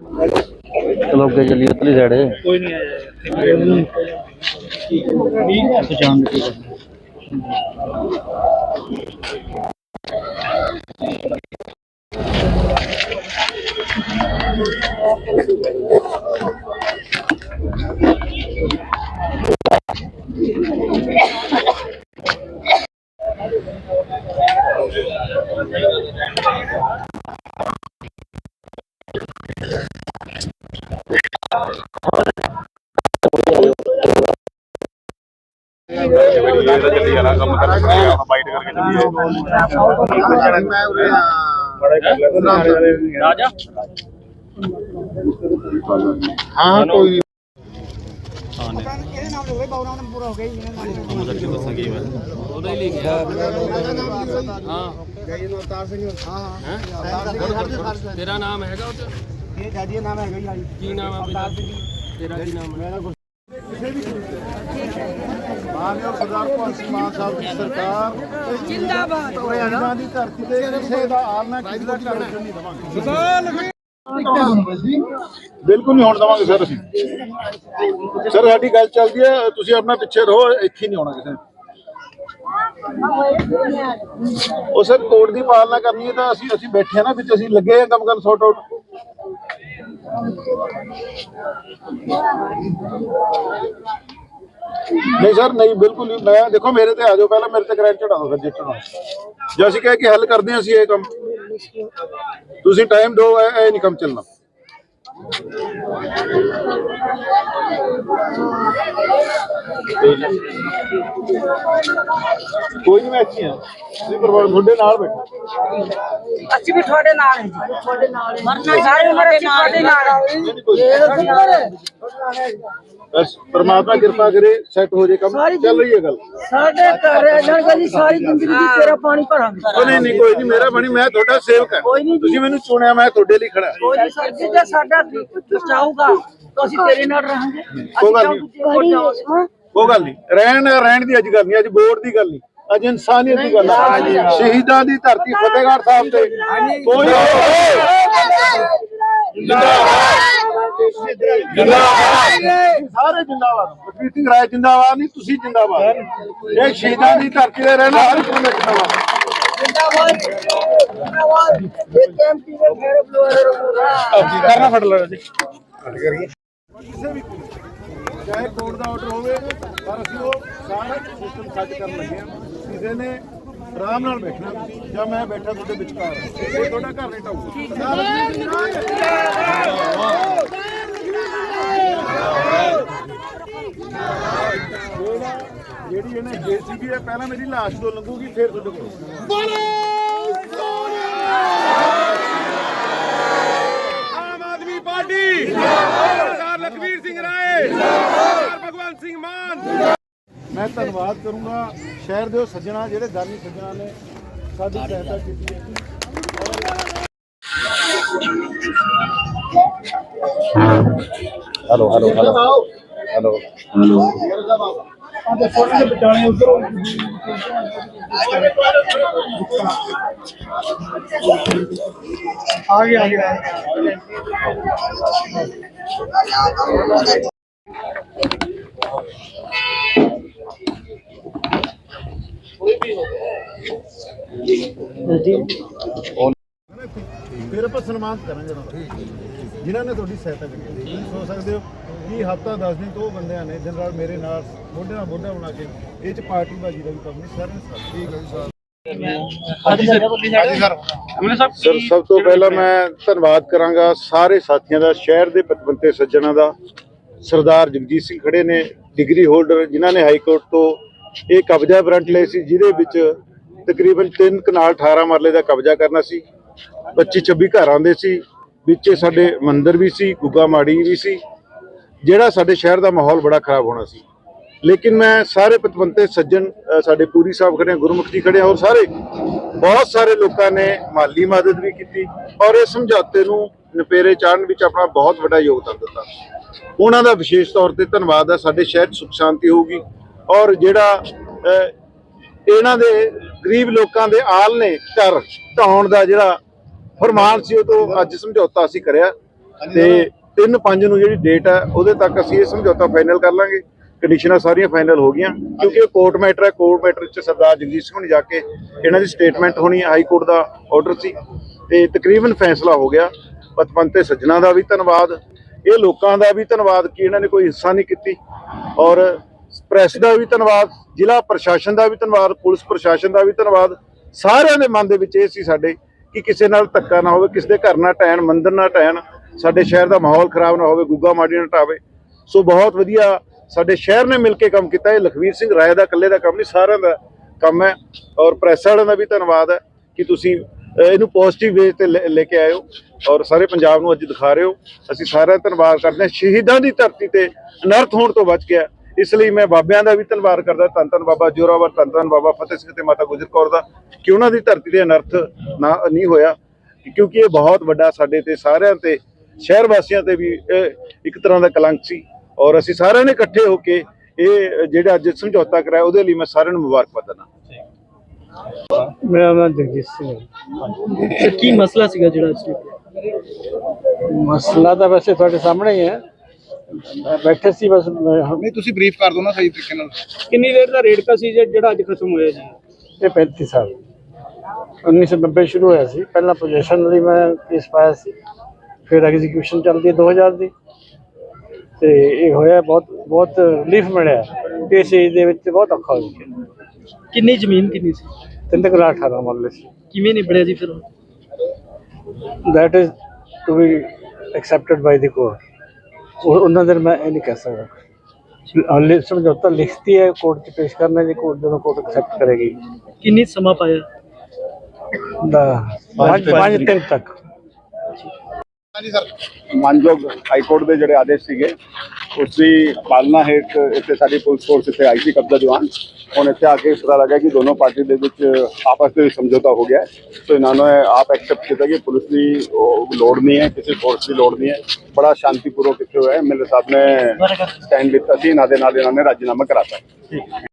ਚਲੋ ਅੱਗੇ ਚੱਲੀਏ ਉਤਲੀ ਸਾਈਡ ਕੋਈ ਨਹੀਂ ਆਇਆ ਠੀਕ ਜਾਣ ਦੇ ਚੱਲੀ ਜਾਣਾ ਕੰਮ ਕਰਕੇ ਬਾਈਟ ਕਰਕੇ ਚੱਲੀਏ ਰਾਜਾ ਹਾਂ ਕੋਈ ਉਹਦਾ ਹੀ। ਲੈ ਗਿਆ ਹਾਂ ਤੇਰਾ ਨਾਮ ਹੈਗਾ ਉਹ ਚ ਇਹ ਜਾਜੀ ਨਾਮ ਹੈਗਾ ਜੀ ਕੀ ਨਾਮ ਹੈ ਬੇਟਾ? ਤੇਰਾ ਕੀ ਨਾਮ ਹੈ? ਮਾਨਯੋਗ ਸਰਦਾਰ ਭਗਵੰਤ ਸਿੰਘ ਮਾਨ ਸਾਹਿਬ ਦੀ ਸਰਕਾਰ ਜਿੰਦਾਬਾਦ। ਇਹਨਾਂ ਦੀ ਧਰਤੀ ਤੇ ਕਿਸੇ ਦਾ ਆਲਣਾ ਕਿਸੇ ਦਾ ਘਰ ਚੱਲਣ ਨਹੀਂ ਦਵਾਂਗੇ। ਬਿਲਕੁਲ ਨਹੀਂ ਹੋਣ ਦਵਾਂਗੇ ਸਰ ਅਸੀਂ। ਸਰ ਸਾਡੀ ਗੱਲ ਚੱਲਦੀ ਹੈ ਤੁਸੀਂ ਆਪਣਾ ਪਿੱਛੇ ਰਹੋ ਇੱਥੇ ਨਹੀਂ ਆਉਣਾ ਕਿਸੇ ਨੇ। ਉਹ ਸਰ ਕੋਰਟ ਦੀ ਪਾਲਣਾ ਕਰਨੀ ਹੈ ਤਾਂ ਅਸੀਂ ਅਸੀਂ ਬੈਠੇ ਆ ਨਾ ਵਿੱਚ ਅਸੀਂ ਲੱਗੇ ਆ ਕੰਮ ਕਰਨ ਸੌਟ ਆਊਟ ਨਹੀਂ ਸਰ, ਨਹੀਂ, ਬਿਲਕੁਲ ਨਹੀਂ। ਮੈਂ ਦੇਖੋ, ਮੇਰੇ ਤੇ ਆ ਜਾਓ। ਪਹਿਲਾਂ ਮੇਰੇ ਤੇ ਗ੍ਰੈਂਡ ਚੜਾ ਦਿਓ ਫਿਰ ਜਿੱਤਣਾ ਜੇ ਅਸੀਂ ਕਹਿ ਕੇ ਹੱਲ ਕਰਦੇ ਹਾਂ ਅਸੀਂ ਇਹ ਕੰਮ। ਤੁਸੀਂ ਟਾਈਮ ਦਿਓ, ਇਹ ਇਹ ਨਹੀਂ ਕੰਮ ਚੱਲਣਾ। ਕੋਈ ਨਹੀਂ ਮੈਂ ਇੱਥੇ ਹਾਂ ਤੁਸੀਂ ਪਰਵਾਹ ਤੁਹਾਡੇ ਨਾਲ ਬੈਠੋ ਅਸੀਂ ਵੀ ਤੁਹਾਡੇ ਨਾਲ ਹਾਂ ਜੀ ਤੁਹਾਡੇ ਨਾਲ ਮਰਨਾ ਸਾਰੀ ਉਮਰ ਅਸੀਂ ਤੁਹਾਡੇ ਨਾਲ ਹਾਂ ਬਸ ਪਰਮਾਤਮਾ ਕਿਰਪਾ ਕਰੇ ਸੈੱਟ ਹੋ ਜੇ ਕੰਮ ਚੱਲ ਰਹੀ ਹੈ ਗੱਲ। ਸਾਡੇ ਘਰ ਰਹਿਣ ਗਲੀ ਸਾਰੀ ਜ਼ਿੰਦਗੀ ਦੀ ਤੇਰਾ ਪਾਣੀ ਭਰਾਂਗੇ। ਉਹ ਨਹੀਂ ਨਹੀਂ ਕੋਈ ਨਹੀਂ ਮੇਰਾ ਬਣੀ ਮੈਂ ਤੁਹਾਡਾ ਸੇਵਕ ਹਾਂ। ਕੋਈ। ਤੁਸੀਂ ਮੈਨੂੰ ਚੁਣਿਆ ਮੈਂ ਤੁਹਾਡੇ ਲਈ ਖੜਾ ਕੋਈ ਨਹੀਂ ਸਰ ਜੇ ਸਾਡਾ ਬਚਾਊਗਾ ਤਾਂ ਅਸੀਂ ਤੇਰੇ ਨਾਲ ਰਹਾਂਗੇ। ਕੋਈ ਗੱਲ ਨਹੀਂ। ਉਹ ਗੱਲ ਨਹੀਂ। ਰਹਿਣ ਰਹਿਣ ਦੀ ਅੱਜ ਗੱਲ ਨਹੀਂ ਅੱਜ ਵੋਟ ਦੀ ਗੱਲ ਨਹੀਂ। ਅੱਜ ਇਨਸਾਨੀਅਤ ਦੀ ਗੱਲ ਹੈ ਸ਼ਹੀਦਾਂ ਦੀ ਧਰਤੀ ਫਤਿਹਗੜ੍ਹ ਸਾਹਿਬ ਤੇ। ਕੋਈ ਜਿੰਦਾਬਾਦ। ਸਾਰੇ ਜਿੰਦਾਬਾਦ ਬਲਬੀਰ ਸਿੰਘ ਰਾਏ ਜਿੰਦਾਬਾਦ ਨਹੀਂ ਤੁਸੀਂ ਜਿੰਦਾਬਾਦ ਇਹ ਸ਼ਹੀਦਾਂ ਦੀ ਧਰਤੀ ਤੇ ਰਹਿਣਾ ਹਰ ਇੱਕ ਨੂੰ ਜਿੰਦਾਬਾਦ ਕਰਨਾ ਫੜ ਲਓ ਜੀ ਕਿਸੇ ਵੀ ਚਾਹੇ ਕੋਰਟ ਦਾ ਆਰਡਰ ਹੋਵੇ ਪਰ ਅਸੀਂ ਉਹ ਸਾਰਾ ਸਿਸਟਮ ਸੱਚ ਕਰਨ ਲੱਗੇ ਹਾਂ ਕਿਸੇ ਨੇ ਆਰਾਮ ਨਾਲ ਬੈਠਣਾ ਜਾਂ ਮੈਂ ਬੈਠਾ ਤੁਹਾਡੇ ਵਿਚਕਾਰ। ਇਹ ਤੁਹਾਡਾ ਘਰ ਨਹੀਂ ਢਾਊਗਾ ਜਿਹੜੀ ਇਹਨੇ ਜੀਸੀਬੀ ਹੈ ਪਹਿਲਾਂ ਮੇਰੀ ਲਾਸ਼ ਤੋਂ ਲੰਘੂਗੀ ਫਿਰ ਤੁਹਾਡੇ ਕੋਲ। ਆਮ ਆਦਮੀ ਪਾਰਟੀ ਸਰਦਾਰ ਲਖਵੀਰ ਸਿੰਘ ਰਾਏ ਸਰਦਾਰ ਭਗਵੰਤ ਸਿੰਘ ਮਾਨ। ਮੈਂ ਧੰਨਵਾਦ ਕਰੂੰਗਾ ਸ਼ਹਿਰ ਦੇ ਉਹ ਸੱਜਣਾ ਜਿਹੜੇ ਦਾਨੀ ਸੱਜਣਾ ਨੇ ਸਾਡੀ ਸਹਾਇਤਾ ਕੀਤੀ ਹੈ। ਹੈਲੋ ਹੈਲੋ ਹੈਲੋ ਹੈਲੋ ਆ ਗਿਆ ਆ ਗਿਆ। ਫਿਰ ਆਪਾਂ ਸਨਮਾਨਿਤ ਕਰਾਂਗੇ ਉਹਨਾਂ ਦਾ। ਜਿਨ੍ਹਾਂ ਨੇ ਤੁਹਾਡੀ ਸਹਾਇਤਾ ਕੀਤੀ। ਹੈ ਤੁਸੀਂ ਸੋਚ ਸਕਦੇ ਹੋ ਕਿ ਹਫਤਾ 10 ਦਿਨ ਤੋਂ ਉਹ ਬੰਦਿਆਂ ਨੇ ਦਿਨ ਰਾਤ ਮੇਰੇ ਨਾਲ ਮੋਢੇ ਨਾਲ ਮੋਢਾ ਬਣਾ ਕੇ ਇਹ ਚ ਪਾਰਟੀ ਬਾਜੀ ਦਾ ਵੀ ਕੰਮ ਨਹੀਂ ਸਾਰੇ ਨੇ ਸਾਥ ਠੀਕ ਹੈ ਜੀ ਸਰ। ਸਰ ਸਭ ਤੋਂ ਪਹਿਲਾਂ ਮੈਂ ਧੰਨਵਾਦ ਕਰਾਂਗਾ ਸਾਰੇ ਸਾਥੀਆਂ ਦਾ ਸ਼ਹਿਰ ਦੇ ਪਤਵੰਤੇ ਸੱਜਣਾ ਦਾ ਸਰਦਾਰ ਜਗਜੀਤ ਸਿੰਘ ਖੜੇ ਨੇ ਡਿਗਰੀ ਹੋਲਡਰ ਜਿਨ੍ਹਾਂ ਨੇ ਹਾਈ ਕੋਰਟ ਤੋਂ ਇਹ ਕਬਜ਼ਾ ਵਾਰੰਟ ਲਏ ਸੀ ਜਿਹਦੇ ਵਿੱਚ ਤਕਰੀਬਨ 3 ਕਨਾਲ 18 ਮਰਲੇ ਦਾ ਕਬਜ਼ਾ ਕਰਨਾ ਸੀ। 25 26 ਘਰ ਆਉਂਦੇ ਸੀ, ਵਿੱਚੇ ਸਾਡੇ ਮੰਦਿਰ ਵੀ ਸੀ, ਗੁੱਗਾ ਮਾੜੀ ਵੀ ਸੀ, ਜਿਹੜਾ ਸਾਡੇ ਸ਼ਹਿਰ ਦਾ ਮਾਹੌਲ ਬੜਾ ਖਰਾਬ ਹੋਣਾ ਸੀ। ਲੇਕਿਨ ਮੈਂ ਸਾਰੇ ਪਤਵੰਤੇ, ਸੱਜਣ ਸਾਡੇ ਪੂਰੀ ਸਾਹਿਬ ਖੜੇ ਗੁਰਮੁਖ ਜੀ ਖੜੇ ਔਰ ਸਾਰੇ, ਬਹੁਤ ਸਾਰੇ ਲੋਕਾਂ ਨੇ ਮਾਲੀ ਮਦਦ ਵੀ ਕੀਤੀ ਔਰ ਇਹ ਸਮਝੌਤੇ ਨੂੰ ਨਪੇਰੇ ਚਾੜਨ ਵਿੱਚ ਆਪਣਾ ਬਹੁਤ ਵੱਡਾ ਯੋਗਦਾਨ ਦਿੱਤਾ। ਉਹਨਾਂ ਦਾ ਵਿਸ਼ੇਸ਼ ਤੌਰ ਤੇ ਧੰਨਵਾਦ ਹੈ ਸਾਡੇ ਸ਼ਹਿਰ 'ਚ ਸੁਖ ਸ਼ਾਂਤੀ ਹੋਊਗੀ ਔਰ ਜਿਹੜਾ ਇਹਨਾਂ ਦੇ ਗਰੀਬ ਲੋਕਾਂ ਦੇ ਆਲ ਨੇ ਘਰ, ਢਾਉਣ ਦਾ ਜਿਹੜਾ ਫਰਮਾਨ ਸੀ ਉਹ ਤੋਂ ਅੱਜ ਸਮਝੌਤਾ ਅਸੀਂ ਕਰਿਆ ਤੇ 3-5 ਨੂੰ ਜਿਹੜੀ ਡੇਟ ਹੈ ਉਹਦੇ ਤੱਕ ਅਸੀਂ ਇਹ ਸਮਝੌਤਾ ਫਾਈਨਲ ਕਰ ਲਾਂਗੇ। ਕੰਡੀਸ਼ਨਾਂ ਸਾਰੀਆਂ ਫਾਈਨਲ ਹੋ ਗਈਆਂ ਕਿਉਂਕਿ ਇਹ ਕੋਰਟ ਮੈਟਰ ਹੈ ਕੋਰਟ ਮੈਟਰ 'ਚ ਸਰਦਾਰ ਜਗਜੀਤ ਸਿੰਘ ਨੂੰ ਜਾ ਕੇ ਇਹਨਾਂ ਦੀ ਸਟੇਟਮੈਂਟ ਹੋਣੀ ਹੈ ਹਾਈ ਕੋਰਟ ਦਾ ਆਰਡਰ ਸੀ। ਤੇ ਤਕਰੀਬਨ ਫੈਸਲਾ ਹੋ ਗਿਆ। ਪਤਵੰਤ ਤੇ ਸੱਜਣਾ ਦਾ ਵੀ ਧੰਨਵਾਦ ਇਹ ਲੋਕਾਂ ਦਾ ਵੀ ਧੰਨਵਾਦ ਕਿ ਇਹਨਾਂ ਨੇ ਕੋਈ ਹਿੱਸਾ ਨਹੀਂ ਕੀਤੀ। ਔਰ ਪ੍ਰੈਸ ਦਾ ਵੀ ਧੰਨਵਾਦ ਜ਼ਿਲ੍ਹਾ ਪ੍ਰਸ਼ਾਸਨ ਦਾ ਵੀ ਧੰਨਵਾਦ ਪੁਲਿਸ ਪ੍ਰਸ਼ਾਸਨ ਦਾ ਵੀ ਧੰਨਵਾਦ ਸਾਰਿਆਂ ਦੇ ਮਨ ਦੇ ਵਿੱਚ ਇਹ ਸੀ ਸਾਡੇ ਕਿ ਕਿਸੇ ਨਾਲ ਧੱਕਾ ਨਾ ਹੋਵੇ, ਕਿਸੇ ਦੇ ਘਰ ਨਾ ਟੈਣ ਮੰਦਰ ਨਾ ਟੈਣ ਸਾਡੇ ਸ਼ਹਿਰ ਦਾ ਮਾਹੌਲ ਖਰਾਬ ਨਾ ਹੋਵੇ, ਗੁੱਗਾ ਮਾੜੀ ਨਾ ਟਾਵੇ। ਸੋ ਬਹੁਤ ਵਧੀਆ ਸਾਡੇ ਸ਼ਹਿਰ ਨੇ ਮਿਲ ਕੇ ਕੰਮ ਕੀਤਾ। ਇਹ ਲਖਵੀਰ ਸਿੰਘ ਰਾਏ ਦਾ ਇਕੱਲੇ ਦਾ ਕੰਮ ਨਹੀਂ, ਸਾਰਿਆਂ ਦਾ ਕੰਮ ਹੈ। ਔਰ ਪ੍ਰੈਸ ਵਾਲਿਆਂ ਦਾ ਵੀ ਧੰਨਵਾਦ ਹੈ ਕਿ ਤੁਸੀਂ ਇਹਨੂੰ ਪੋਜ਼ਿਟਿਵ ਵੇ ਤੇ ਲੈ ਲੈ ਕੇ ਆਇਓ ਔਰ ਸਾਰੇ ਪੰਜਾਬ ਨੂੰ ਅੱਜ ਦਿਖਾ ਰਹੇ ਹੋ। ਅਸੀਂ ਸਾਰਿਆਂ ਦਾ ਧੰਨਵਾਦ ਕਰਦੇ ਹਾਂ। ਸ਼ਹੀਦਾਂ ਦੀ ਧਰਤੀ ਤੇ ਅਨਰਥ ਹੋਣ ਤੋਂ ਬਚ ਗਿਆ। ਇਸ ਲਈ ਮੈਂ ਬਾਬਿਆਂ ਦਾ ਵੀ ਧੰਨਵਾਦ ਕਰਦਾ ਧੰਨ ਧੰਨ ਬਾਬਾ ਜੋਰਾਵਰ ਧੰਨ ਧੰਨ ਬਾਬਾ ਫਤਿਹ ਸਿੰਘ ਤੇ ਮਾਤਾ ਗੁਜਰ ਕੌਰ ਦਾ ਕਿ ਉਹਨਾਂ ਦੀ ਧਰਤੀ ਤੇ ਅਨਰਥ ਨਾ ਨਹੀਂ ਹੋਇਆ ਕਿਉਂਕਿ ਇਹ ਬਹੁਤ ਵੱਡਾ ਸਾਡੇ ਤੇ ਸਾਰਿਆਂ ਤੇ ਸ਼ਹਿਰ ਵਾਸੀਆਂ ਤੇ ਵੀ ਇਹ ਇੱਕ ਤਰ੍ਹਾਂ ਦਾ ਕਲੰਕ ਸੀ। ਔਰ ਅਸੀਂ ਸਾਰਿਆਂ ਨੇ ਇਕੱਠੇ ਹੋ ਕੇ ਇਹ ਜਿਹੜਾ ਅੱਜ ਸਮਝੌਤਾ ਕਰਾਇਆ ਉਹਦੇ ਲਈ ਮੈਂ ਸਾਰਿਆਂ ਨੂੰ ਮੁਬਾਰਕਬਾਦ ਦਿੰਦਾ। ਮੇਰਾ ਨਾਮ ਜਗਜੀਤ ਸਿੰਘ ਹੈ। ਕੀ ਮਸਲਾ ਸੀਗਾ ਜਿਹੜਾ ਅੱਜ? ਮਸਲਾ ਤਾਂ ਵੈਸੇ ਤੁਹਾਡੇ ਸਾਹਮਣੇ ਹੀ ਹੈ। ਮੈਂ ਬੈਠੇ ਸੀ ਬਸ ਮੈਂ ਹੁਣ- ਨਹੀਂ ਤੁਸੀਂ ਬਰੀਫ ਕਰ ਦਿਓ ਨਾ ਸਹੀ ਤਰੀਕੇ ਨਾਲ। ਕਿੰਨੀ ਦੇਰ ਦਾ ਰੇਟ ਸੀ ਜਿਹੜਾ ਅੱਜ ਖਤਮ ਹੋਇਆ ਜੀ? ਇਹ 35 ਸਾਲ। 1990 ਸ਼ੁਰੂ ਹੋਇਆ ਸੀ। ਪਹਿਲਾਂ ਪੋਜੀਸ਼ਨ ਲਈ ਮੈਂ ਕੇਸ ਪਾਇਆ ਸੀ। ਫਿਰ ਐਗਜ਼ੀਕਿਊਸ਼ਨ ਚੱਲਦੀ ਹੈ 2000 ਦੀ। ਤੇ ਇਹ ਹੋਇਆ ਬਹੁਤ ਬਹੁਤ ਰਿਲੀਫ ਮਿਲਿਆ। ਇਸ ਏਜ ਦੇ ਵਿੱਚ ਬਹੁਤ ਔਖਾ ਹੋ ਗਿਆ। ਕਿੰਨੀ ਜ਼ਮੀਨ ਕਿੰਨੀ ਸੀ? ਤਿੰਨ ਤੱਕ 18 ਮਰਲੇ ਸੀ। ਕਿਵੇਂ ਨਿਬੜਿਆ ਜੀ ਫਿਰ that is to be accepted by the court ਉਹ ਉਹਨਾਂ ਦੇ ਮੈਂ ਇਹ ਨਹੀਂ ਕਹਿ ਸਕਦਾ। ਹਾਲੇ ਸਮਝੌਤਾ ਲਿਖਤੀ ਹੈ ਕੋਰਟ 'ਚ ਪੇਸ਼ ਕਰਨਾ ਜੀ ਕੋਰਟ ਜਦੋਂ ਕੋਰਟ ਐਕਸੈਪਟ ਕਰੇਗੀ। ਕਿੰਨੀ ਸਮਾਂ ਪਾਇਆ? ਦਾ ਪੰਜ ਪੰਜ ਦਿਨ ਤੱਕ ਮਾਨਯੋਗ ਹਾਈ ਕੋਰਟ ਦੇ ਜਿਹੜੇ ਆਦੇਸ਼ ਸੀਗੇ ਉਸ ਦੀ ਪਾਲਣਾ ਹੇਠ ਇੱਥੇ ਸਾਡੀ ਪੁਲਿਸ ਫੋਰਸ ਇੱਥੇ ਆਈ ਸੀ ਕਬਜ਼ਾ ਦੀਵਾਨ ਹੁਣ ਇੱਥੇ ਆ ਕੇ ਇਸ ਤਰ੍ਹਾਂ ਲੱਗਾ ਕਿ ਦੋਨੋਂ ਪਾਰਟੀ ਦੇ ਵਿੱਚ ਆਪਸ ਦੇ ਵਿੱਚ ਸਮਝੌਤਾ ਹੋ ਗਿਆ ਹੈ। ਸੋ ਇਹਨਾਂ ਨੇ ਆਪ ਐਕਸੈਪਟ ਕੀਤਾ ਕਿ ਪੁਲਿਸ ਦੀ ਲੋੜ ਨਹੀਂ ਹੈ ਕਿਸੇ ਫੋਰਸ ਦੀ ਲੋੜ ਨਹੀਂ ਹੈ। ਬੜਾ ਸ਼ਾਂਤੀਪੂਰਵਕ ਇੱਥੇ ਹੋਇਆ ਹੈ। ਮੇਰੇ ਸਾਹਿਬ ਨੇ ਸਟੈਂਡ ਲਿੱਤਾ ਸੀ। ਇਹਨਾਂ ਦੇ ਨਾਲ ਇਹਨਾਂ ਨੇ ਰਾਜੀਨਾਮਾ ਕਰਾਤਾ